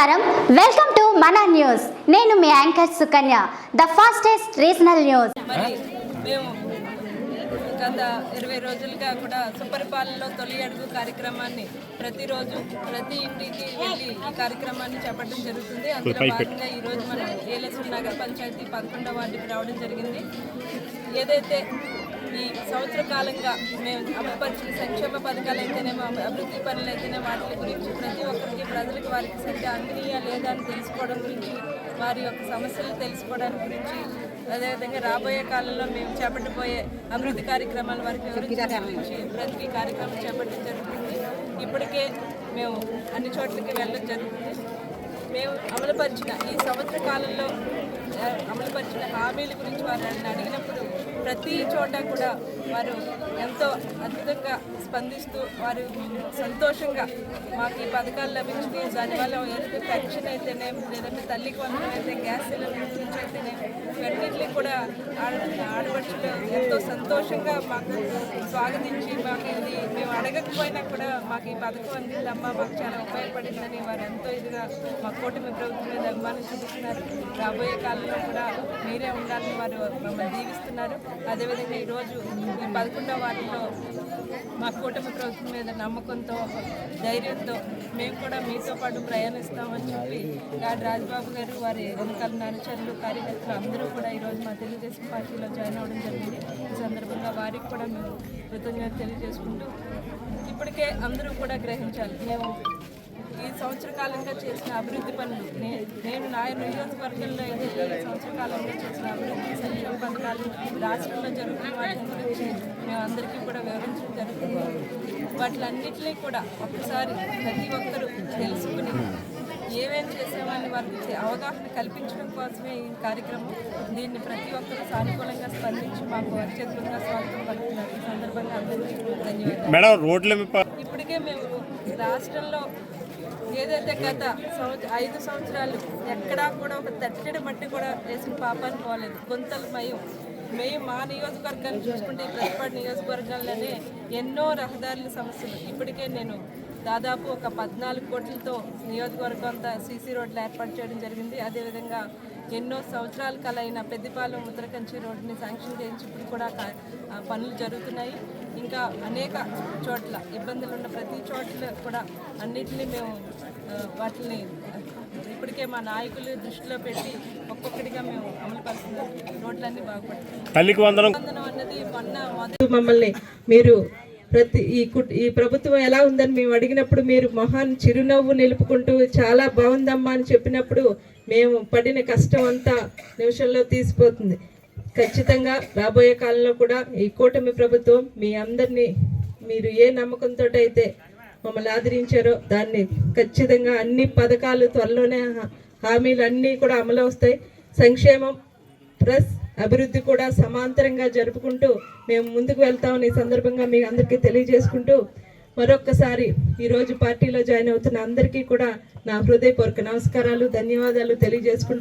నమస్కారం. Welcome to మన news నేను మీ anchor Sukanya the fastest regional news గత ఇరవై రోజులుగా కూడా సుపరిపాలనలో తొలి అడుగు కార్యక్రమాన్ని ప్రతిరోజు ప్రతి ఇంటికి వెళ్ళి ఈ కార్యక్రమాన్ని చేపట్టడం జరుగుతుంది. అందులో భాగంగా ఈరోజు మనం ఏలేశ్వర నగర పంచాయతీ పదకొండవ వార్డుకి రావడం జరిగింది. ఏదైతే ఈ సంవత్సర కాలంగా మేము అమలుపరిచిన సంక్షేమ పథకాలు అయితేనేమో అభివృద్ధి పనులు అయితేనే వాటి గురించి ప్రతి ప్రజలకు వారికి సరిగ్గా అందినయా లేదా అని తెలుసుకోవడం గురించి వారి యొక్క సమస్యలు తెలుసుకోవడానికి గురించి అదేవిధంగా రాబోయే కాలంలో మేము చేపట్టబోయే అభివృద్ధి కార్యక్రమాల వారికి వివరించడం గురించి ప్రతి కార్యక్రమం చేపట్టడం జరుగుతుంది. ఇప్పటికే మేము అన్ని చోట్లకి వెళ్ళడం జరుగుతుంది. మేము అమలుపరిచిన ఈ సంవత్సర కాలంలో అమలుపరిచిన హామీల గురించి వారు నన్ను అడిగినప్పుడు ప్రతి చోట కూడా వారు ఎంతో అద్భుతంగా స్పందిస్తూ వారు సంతోషంగా మాకు ఈ పథకాలు లభించినాయి. దానివల్ల ఏదైతే పెన్షన్ అయితేనే లేదంటే తల్లికి వందనం అయితే గ్యాస్ సిలిండర్ గురించి అయితేనే ఇవన్నింటినీ కూడా ఆడ ఆడపడుచులు ఎంతో సంతోషంగా మాకు స్వాగతించి మాకు ఇది మేము అడగకపోయినా కూడా మాకు ఈ పథకం అందిందమ్మా మాకు చాలా ఉపయోగపడిందని వారు ఎంతో ఇదిగా మా కూటమి ప్రభుత్వం మీద అభిమానం చూపిస్తున్నారు. రాబోయే కాలంలో కూడా మీరే ఉండాలని వారు మమ్మల్ని జీవిస్తున్నారు అదేవిధంగా ఈరోజు ఈ పదకొండవ వాటిలో మా కూటమి ప్రభుత్వం మీద నమ్మకంతో ధైర్యంతో మేము కూడా మీతో పాటు ప్రయాణిస్తామని చెప్పి గాడి రాజబాబు గారు వారి ఎన్నికల అనుచరులు కార్యకర్తలు అందరూ కూడా ఈరోజు మా తెలుగుదేశం పార్టీలో జాయిన్ అవ్వడం జరిగింది. ఈ సందర్భంగా వారికి కూడా మేము కృతజ్ఞత తెలియజేసుకుంటూ ఇప్పటికే అందరూ కూడా గ్రహించాలి. మేము ఈ సంవత్సర కాలంగా చేసిన అభివృద్ధి పనులు నేను నా నియోజకవర్గంలో అయితే ఈ సంవత్సర కాలంగా చేసిన అభివృద్ధి సంక్షేమ పథకాలు రాష్ట్రంలో జరుగుతున్న వాటి గురించి మేము అందరికీ కూడా వివరించడం జరుగుతుంది. వాటిలన్నింటినీ కూడా ఒక్కసారి ప్రతి ఒక్కరూ తెలుసుకుని ఏమేం చేసామని వారికి అవగాహన కల్పించడం కోసమే ఈ కార్యక్రమం. దీన్ని ప్రతి ఒక్కరూ సానుకూలంగా స్పందించి మాకు అత్యద్భుతంగా స్వాగతం పలుకుతున్నారు. ఈ సందర్భంగా అందరికీ ధన్యవాదాలు. మేడం రోడ్ల మీద ఇప్పటికే మేము రాష్ట్రంలో ఏదైతే గత సంవత్సరం ఐదు సంవత్సరాలు ఎక్కడా కూడా ఒక తట్టడి మట్టి కూడా వేసిన పాపాన్ని పోలేదు గుంతలు మయం. మేము మా నియోజకవర్గాన్ని చూసుకుంటే ఈ ప్రతిపాడు నియోజకవర్గాల్లోనే ఎన్నో రహదారుల సమస్యలు. ఇప్పటికే నేను దాదాపు ఒక పద్నాలుగు కోట్లతో నియోజకవర్గం అంతా సీసీ రోడ్లు ఏర్పాటు చేయడం జరిగింది. అదేవిధంగా ఎన్నో సంవత్సరాల కలైన పెద్దపాలెం ముద్రకంచి రోడ్డుని శాంక్షన్ చేయించి ఇప్పుడు కూడా పనులు జరుగుతున్నాయి. ఇంకా అనేక చోట్ల ఇబ్బందులు ఉన్న ప్రతి చోట్ల కూడా అన్నిటినీ మేము వాటిని ఇప్పటికే మా నాయకులు దృష్టిలో పెట్టి ఒక్కొక్కటిగా మేము అమలు పరుస్తున్నాం రోడ్లన్నీ మొదటి మమ్మల్ని మీరు ప్రతి ఈ కుట్ ఈ ప్రభుత్వం ఎలా ఉందని మేము అడిగినప్పుడు మీరు మొహాన్ని చిరునవ్వు నిలుపుకుంటూ చాలా బాగుందమ్మా అని చెప్పినప్పుడు మేము పడిన కష్టం అంతా నిమిషంలో తీసిపోతుంది. ఖచ్చితంగా రాబోయే కాలంలో కూడా ఈ కూటమి ప్రభుత్వం మీ అందరినీ మీరు ఏ నమ్మకంతో అయితే మమ్మల్ని ఆదరించారో దాన్ని ఖచ్చితంగా అన్ని పథకాలు త్వరలోనే హామీలు అన్నీ కూడా అమలు వస్తాయి. సంక్షేమం ప్లస్ అభివృద్ధి కూడా సమాంతరంగా జరుపుకుంటూ మేము ముందుకు వెళ్తామని ఈ సందర్భంగా మీ అందరికీ తెలియజేసుకుంటూ మరొక్కసారి ఈరోజు పార్టీలో జాయిన్ అవుతున్న అందరికీ కూడా నా హృదయపూర్వక నమస్కారాలు ధన్యవాదాలు తెలియజేసుకుంటూ